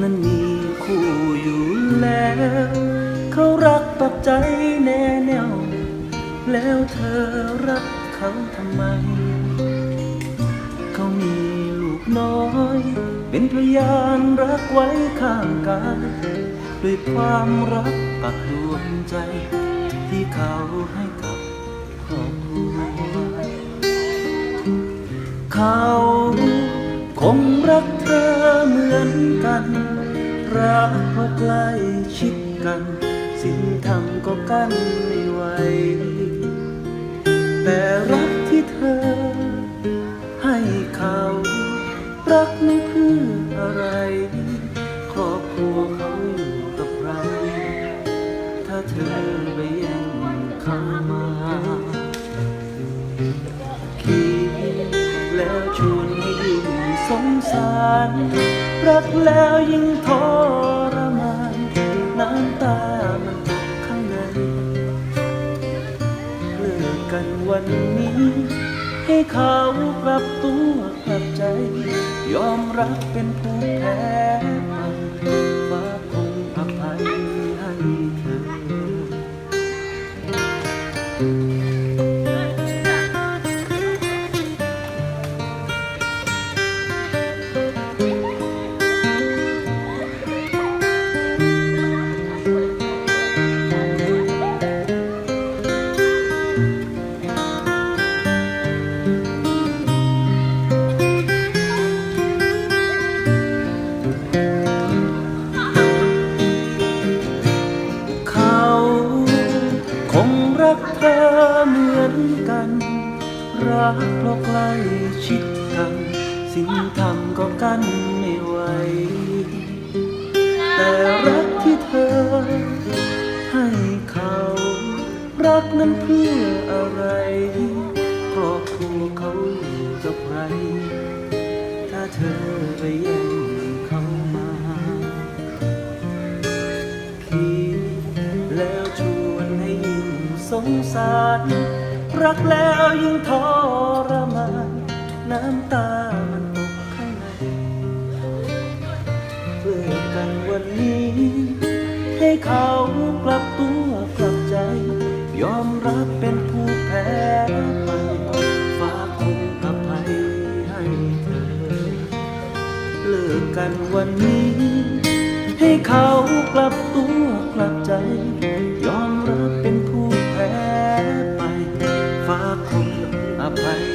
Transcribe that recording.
นั้นมีคู่อยู่แล้ว เขารักปักใจแน่แน่วแล้วเธอรักเขาทำไม เขามีลูกน้อย เป็นพยานรักไว้ข้างกายด้วยความรักปักดวงใจ ที่เขาให้กับครอบครัวเขา คงรักเธอเหมือนกัน รักเพราะใกล้ชิดกัน สิ่งทำก็กั้นไม่ไหว แต่รักที่เธอ ให้เขา รักไม่เพื่ออะไร ครอบครัวเขาอยู่กับใครถ้าเธอไปแย่งเขามา สารรักแล้วยิ่งทรมานน้ำตามันตกข้างในเลิกกันวันนี้ ให้เขากลับตัวกลับใจ ยอมรับเป็นผู้แพ้ กัน รักเพราะใกล้ชิดกันสิ่งทำก็กั้นไม่ไหว แต่รักที่เธอ ให้เขา รักนั้นเพื่ออะไรครอบครัวเขาอยู่กับใคร ถ้าเธอไปแย่งเขามาคิดแล้วชวนให้ยิ่งสงสาร รักแล้วยิ่งทรมานน้ำตามันตกข้างในเลิกกันวันนี้ ให้เขากลับตัวกลับใจ ยอมรับเป็นผู้แพ้ไปฟ้าคงอภัยให้เธอ เลิกกันวันนี้ ให้เขากลับตัวกลับใจ ยอ